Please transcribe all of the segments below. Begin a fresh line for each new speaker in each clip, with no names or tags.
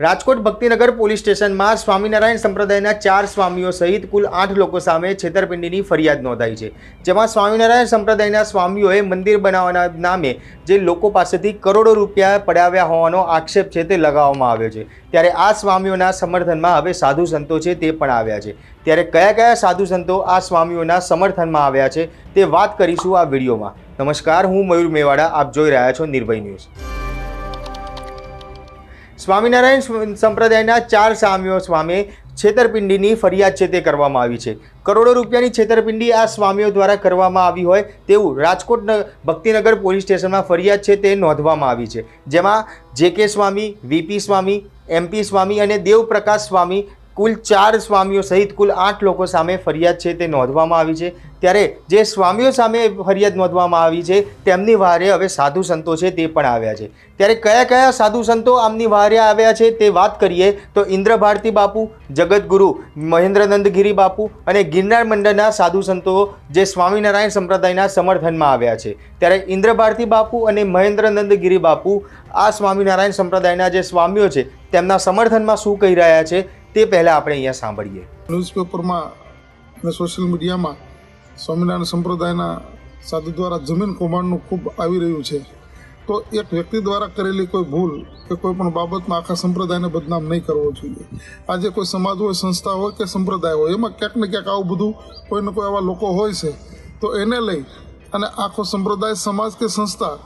Rajkot Bhaktinagar police સ્ટેશનમાં સ્વામિનારાયણ સંપ્રદાયના ચાર સ્વામીઓ સહિત કુલ આઠ લોકો સામે છેતરપિંડીની ફરિયાદ નોંધાઈ છે, જેમાં સ્વામિનારાયણ સંપ્રદાયના સ્વામીઓએ મંદિર બનાવવાના નામે જે લોકો પાસેથી કરોડો રૂપિયા પડાવ્યા હોવાનો આક્ષેપ છે તે લગાવવામાં આવ્યો છે. ત્યારે આ સ્વામીઓના સમર્થનમાં હવે સાધુ સંતો છે તે પણ આવ્યા છે. ત્યારે કયા કયા સાધુ સંતો આ સ્વામીઓના સમર્થનમાં આવ્યા છે તે વાત કરીશું આ વિડીયોમાં. નમસ્કાર, હું મયુર મેવાડા, આપ જોઈ રહ્યા છો નિર્ભય ન્યૂઝ. સ્વામિનારાયણ સ્વ- સંપ્રદાયના ચાર સ્વામીઓ સામે છેતરપિંડીની ફરિયાદ છે તે કરવામાં આવી છે. કરોડો રૂપિયાની છેતરપિંડી આ સ્વામીઓ દ્વારા કરવામાં આવી હોય તેવું રાજકોટ ભક્તિનગર પોલીસ સ્ટેશનમાં ફરિયાદ છે તે નોંધવામાં આવી છે. જેમાં જે કે સ્વામી વીપી સ્વામી એમપી સ્વામી અને દેવપ્રકાશ સ્વામી કુલ ચાર સ્વામીઓ સહિત કુલ આઠ લોકો સામે ફરિયાદ છે તે નોંધવામાં આવી છે. ત્યારે જે સ્વામીઓ સામે ફરિયાદ નોંધવામાં આવી છે, તેમની વારે હવે સાધુ સંતો છે તે પણ આવ્યા છે. ત્યારે કયા કયા સાધુ સંતો આમની વારે આવ્યા છે તે વાત કરીએ તો ઇન્દ્ર ભારતી બાપુ જગતગુરુ મહેન્દ્રનંદગીરી બાપુ અને ગિરનાર મંડળના સાધુ સંતો જે સ્વામિનારાયણ સંપ્રદાયના સમર્થનમાં આવ્યા છે. ત્યારે ઇન્દ્ર ભારતી બાપુ અને મહેન્દ્રનંદ ગિરી બાપુ આ સ્વામિનારાયણ સંપ્રદાયના જે સ્વામીઓ છે, તેમના સમર્થનમાં શું કહી રહ્યા છે? તે પહેલાં આપણે અહીંયા સાંભળીએ.
ન્યૂઝપેપરમાં અને સોશિયલ મીડિયામાં સ્વામિનારાયણ સંપ્રદાયના સાધુ દ્વારા જમીન કૌભાંડનું ખૂબ આવી રહ્યું છે. તો એક વ્યક્તિ દ્વારા કરેલી કોઈ ભૂલ કે કોઈ પણ બાબતમાં આખા સંપ્રદાયને બદનામ નહીં કરવો જોઈએ. આજે કોઈ સમાજ હોય, સંસ્થા હોય કે સંપ્રદાય હોય, એમાં ક્યાંક ને ક્યાંક આવું બધું કોઈ ને કોઈ આવા લોકો હોય છે. તો એને લઈ અને આખો સંપ્રદાય, સમાજ કે સંસ્થા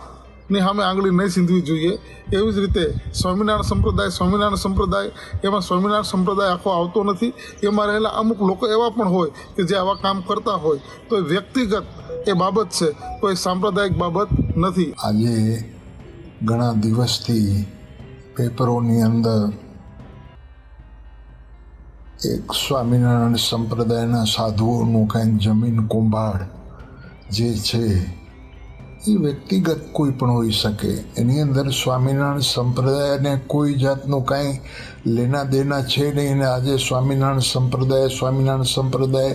ની સામે આંગળી નહીં સીંધવી જોઈએ. એવી જ રીતે સ્વામિનારાયણ સંપ્રદાય સ્વામિનારાયણ સંપ્રદાય, એમાં સ્વામિનારાયણ સંપ્રદાય આખો આવતો નથી. એમાં રહેલા અમુક લોકો એવા પણ હોય કે જે આવા કામ કરતા હોય. તો એ વ્યક્તિગત એ બાબત છે કોઈ સાંપ્રદાયિક બાબત નથી.
આજે ઘણા દિવસથી પેપરોની અંદર એક સ્વામિનારાયણ સંપ્રદાયના સાધુઓનું કંઈક જમીન કુંભાળ જે છે એ વ્યક્તિગત કોઈ પણ હોઈ શકે એની અંદર સ્વામિનારાયણ સંપ્રદાયને કોઈ જાતનું કાંઈ લેના દેના છે નહીં અને આજે સ્વામિનારાયણ સંપ્રદાય સ્વામિનારાયણ સંપ્રદાય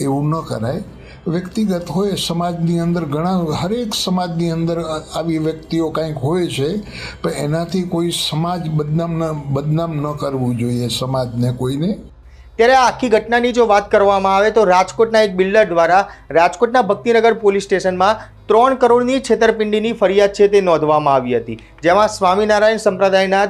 એવું ન કરાય વ્યક્તિગત હોય સમાજની અંદર ઘણા હરેક સમાજની અંદર આવી વ્યક્તિઓ કંઈક હોય છે પણ એનાથી કોઈ સમાજ બદનામ ન બદનામ ન કરવું જોઈએ સમાજને કોઈને
ત્યારે આખી ઘટનાની જો વાત કરવામાં આવે તો રાજકોટના એક બિલ્ડર દ્વારા રાજકોટના ભક્તિનગર પોલીસ સ્ટેશનમાં ત્રણ કરોડની છેતરપિંડીની ફરિયાદ છે તે નોંધવામાં આવી હતી, જેમાં સ્વામિનારાયણ સંપ્રદાયના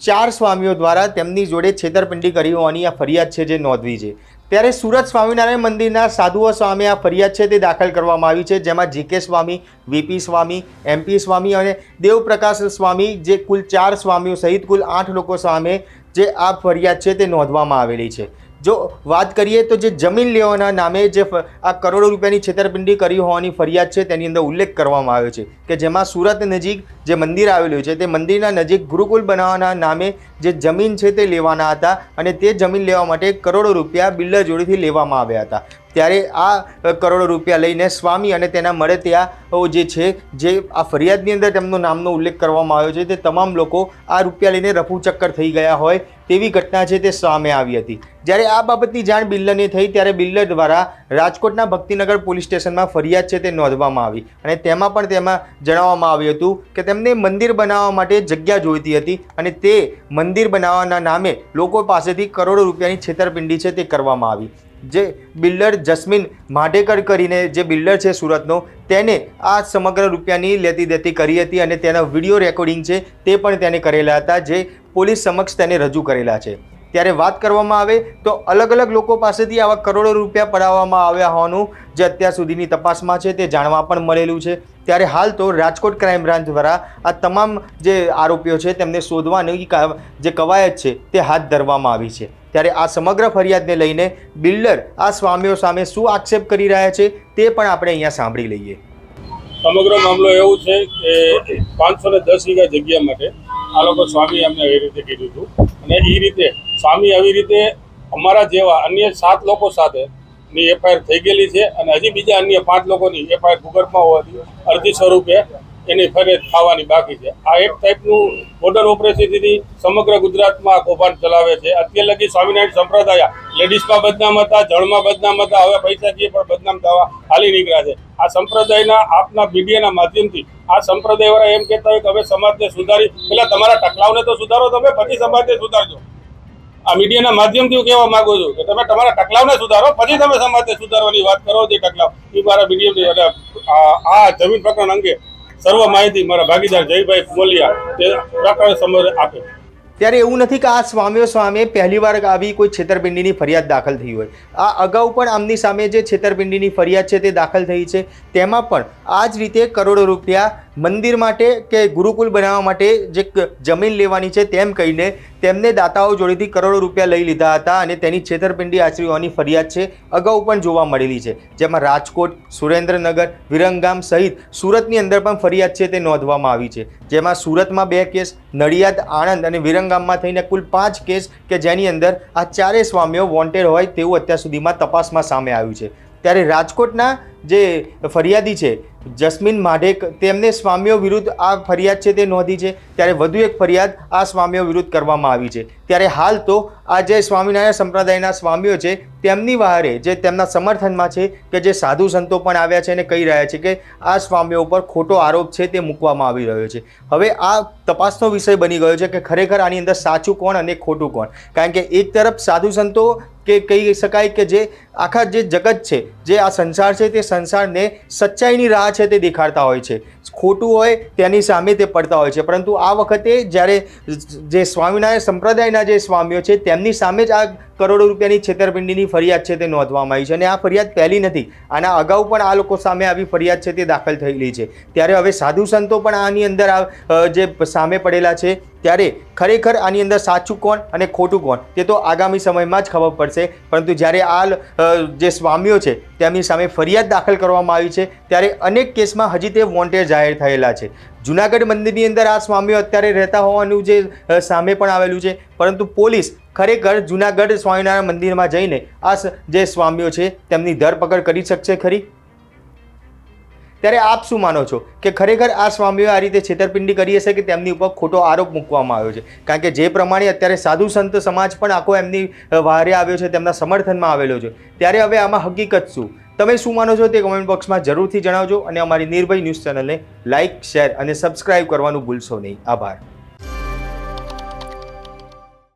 ચાર સ્વામીઓ દ્વારા તેમની જોડે છેતરપિંડી કરી હોવાની આ ફરિયાદ છે જે નોંધવી છે. ત્યારે સુરત સ્વામિનારાયણ મંદિરના સાધુઓ સામે આ ફરિયાદ છે તે દાખલ કરવામાં આવી છે, જેમાં GK Swami, VP Swami, MP Swami અને દેવપ્રકાશ સ્વામી, જે કુલ ચાર સ્વામીઓ સહિત કુલ આઠ લોકો સામે જે આ ફરિયાદ છે તે નોંધવામાં આવેલી છે. જો વાત કરીએ તો જે જમીન લેવાના નામે જે આ કરોડો રૂપિયાની છેતરપિંડી કરી હોવાની ફરિયાદ છે, તેની અંદર ઉલ્લેખ કરવામાં આવ્યો છે કે જેમાં સુરત નજીક જે મંદિર આવેલું છે, તે મંદિરના નજીક ગુરુકુલ બનાવવાના નામે જે જમીન છે તે લેવાના હતા અને તે જમીન લેવા માટે કરોડો રૂપિયા બિલ્ડર જોડેથી લેવામાં આવ્યા હતા. ત્યારે આ કરોડો રૂપિયા લઈને સ્વામી અને તેના મળે ત્યાં જે છે, જે આ ફરિયાદની અંદર તેમનો નામનો ઉલ્લેખ કરવામાં આવ્યો છે, તે તમામ લોકો આ રૂપિયા લઈને રફુ ચક્કર થઈ ગયા હોય તેવી ઘટના છે તે સામે આવી હતી. જ્યારે આ બાબતની જાણ બિલ્ડરને થઈ ત્યારે બિલ્ડર દ્વારા રાજકોટના ભક્તિનગર પોલીસ સ્ટેશનમાં ફરિયાદ છે તે નોંધવામાં આવી અને તેમાં પણ તેમાં જણાવવામાં આવ્યું હતું કે તેમને મંદિર બનાવવા માટે જગ્યા જોઈતી હતી અને તે મંદિર બનાવવાના નામે લોકો પાસેથી કરોડો રૂપિયાની છેતરપિંડી છે તે કરવામાં આવી. જે બિલ્ડર જસ્મીન માઢેકર કરીને જે બિલ્ડર છે સુરતનો, તેને આ સમગ્ર રૂપિયાની લેતી દેતી કરી હતી અને તેના વીડિયો રેકોર્ડિંગ છે તે પણ તેને કરેલા હતા જે પોલીસ સમક્ષ તેને રજૂ કરેલા છે. ત્યારે વાત કરવામાં આવે તો અલગ અલગ લોકો પાસેથી આવા કરોડો રૂપિયા પડાવવામાં આવ્યા હોવાનું જે અત્યાર સુધીની તપાસમાં છે તે જાણવા પણ મળેલું છે. ત્યારે હાલ તો રાજકોટ ક્રાઇમ બ્રાન્ચ દ્વારા આ તમામ જે આરોપીઓ છે તેમને શોધવાની જે કવાયત છે તે હાથ ધરવામાં આવી છે. ત્યારે આ સમગ્ર ફરિયાદને લઈને બિલ્ડર આ સ્વામીઓ સામે શું આક્ષેપ કરી રહ્યા છે તે પણ આપણે અહીંયા સાંભળી લઈએ.
સમગ્ર મામલો એવું છે કે પાંચસો ને દસ વીઘા જગ્યા માટે આ લોકો સ્વામી અમને એ રીતે કીધું હતું. અને એ રીતે સ્વામી આવી રીતે અમારા જેવા અન્ય સાત લોકો સાથે ની એફઆઈઆર થઈ ગયેલી છે અને હજી બીજા અન્ય પાંચ લોકોની એફઆઈઆર ભૂગર્ભમાં હોવાથી અરજી સ્વરૂપે એની ફરિયાદ થવાની બાકી છે. આ એક ટાઈપનું મોડર્ન ઓપરેશનથી સમગ્ર ગુજરાતમાં આ કૌભાંડ ચલાવે છે. અત્યાર લગી સ્વામિનારાયણ સંપ્રદાય લેડીઝમાં બદનામ હતા, જળમાં બદનામ હતા, હવે પૈસાકીય પણ બદનામ થવા હાલી નીકળ્યા છે. આ સંપ્રદાયના આપના મીડિયાના માધ્યમથી આ સંપ્રદાયવાળા એમ કહેતા હોય કે હવે સમાજને સુધારી, પેલા તમારા ટકલાવને તો સુધારો તમે, પછી સમાજને સુધારજો. આ મીડિયાના માધ્યમથી હું કહેવા માંગુ છું કે તમે તમારા ટકલાવને સુધારો, પછી તમે સમાજને સુધારવાની વાત કરો જે ટકલાવ. એ મારા મીડિયમથી એટલે આ- જમીન પ્રકરણ અંગે સર્વ માહિતી મારા ભાગીદાર જયભાઈ મોલિયા તે પ્રકરણ સમજ આપે.
ત્યારે એવું નથી કે આ સ્વામીઓ સામે પહેલીવાર આવી કોઈ છેતરપિંડીની ફરિયાદ દાખલ થઈ હોય. આ અગાઉ પણ આમની સામે જે છેતરપિંડીની ફરિયાદ છે તે દાખલ થઈ છે. તેમાં પણ આ જ રીતે કરોડો રૂપિયા મંદિર માટે કે ગુરુકુલ બનાવવા માટે જે જમીન લેવાની છે તેમ કહીને તેમને દાતાઓ જોડેથી કરોડો રૂપિયા લઈ લીધા હતા અને તેની છેતરપિંડી આચરી હોવાની ફરિયાદ છે. અગાઉ પણ જોવા મળેલી છે. જેમાં રાજકોટ, સુરેન્દ્રનગર, વિરંગામ સહિત સુરતની અંદર પણ ફરિયાદ છે તે નોંધવામાં આવી છે. જેમાં સુરતમાં બે કેસ, નડિયાદ, આણંદ અને વિરંગામમાં થઈને કુલ પાંચ કેસ કે જેની અંદર આ ચારેય સ્વામીઓ વોન્ટેડ હોય તેવું અત્યાર સુધીમાં તપાસમાં સામે આવ્યું છે. ત્યારે રાજકોટના જે ફરિયાદી છે, જસ્મીન માઢેક, તેમને સ્વામીઓ વિરુદ્ધ આ ફરિયાદ છે તે નોંધી છે. ત્યારે વધુ એક ફરિયાદ આ સ્વામીઓ વિરુદ્ધ કરવામાં આવી છે. ત્યારે હાલ તો આ જે સ્વામિનારાયણ સંપ્રદાયના સ્વામીઓ છે, તેમની વહારે જે તેમના સમર્થનમાં છે કે જે સાધુ સંતો પણ આવ્યા છે અને કહી રહ્યા છે કે આ સ્વામીઓ ઉપર ખોટો આરોપ છે તે મૂકવામાં આવી રહ્યો છે. હવે આ તપાસનો વિષય બની ગયો છે કે ખરેખર આની અંદર સાચું કોણ અને ખોટું કોણ? કારણ કે એક તરફ સાધુ સંતો કે કહી શકાય કે જે આખા જે જગત છે, જે આ સંસાર છે તે સંસારને સચ્ચાઈની રાહ છે તે દેખાડતા હોય છે. ખોટું હોય તેની સામે તે પડતા હોય છે. પરંતુ આ વખતે જ્યારે જે સ્વામિનારાયણ સંપ્રદાયના જે સ્વામીઓ છે, તેમની સામે જ આ કરોડો રૂપિયાની છેતરપિંડીની ફરિયાદ છે તે નોંધવામાં આવી છે અને આ ફરિયાદ પહેલી નથી. આના અગાઉ પણ આ લોકો સામે આવી ફરિયાદ છે તે દાખલ થયેલી છે. ત્યારે હવે સાધુ સંતો પણ આની અંદર જે સામે પડેલા છે, ત્યારે ખરેખર આની અંદર સાચું કોણ અને ખોટું કોણ? તે તો આગામી સમયમાં જ ખબર પડશે. પરંતુ જ્યારે આ જે સ્વામીઓ છે તેમની સામે ફરિયાદ દાખલ કરવામાં આવી છે, ત્યારે અનેક કેસમાં હજી તે વોન્ટેડ જાહેર થયેલા છે. જુનાગઢ મંદિરની અંદર આ સ્વામીઓ અત્યારે રહેતા હોવાનું જે સામે પણ આવેલું છે. પરંતુ પોલીસ ખરેખર જુનાગઢ સ્વામિનારાયણ મંદિરમાં જઈને આ જે સ્વામીઓ છે, તેમની ધરપકડ કરી શકશે ખરી? ત્યારે આપ શું માનો છો? કે ખરેખર આ સ્વામીઓ આ રીતે છેતરપિંડી કરી હશે કે તેમની ઉપર ખોટો આરોપ મૂકવામાં આવ્યો છે? કારણ કે જે પ્રમાણે અત્યારે સાધુ સંત સમાજ પણ આખો એમની વારે આવ્યો છે, તેમના સમર્થનમાં આવેલો છે. ત્યારે હવે આમાં હકીકત શું? તમે શું માનો છો તે કોમેન્ટ બોક્સમાં જરૂરથી જણાવજો અને અમારી નિર્ભય ન્યૂઝ ચેનલને લાઇક શેર અને સબસ્ક્રાઇબ કરવાનું ભૂલશો નહીં. આભાર.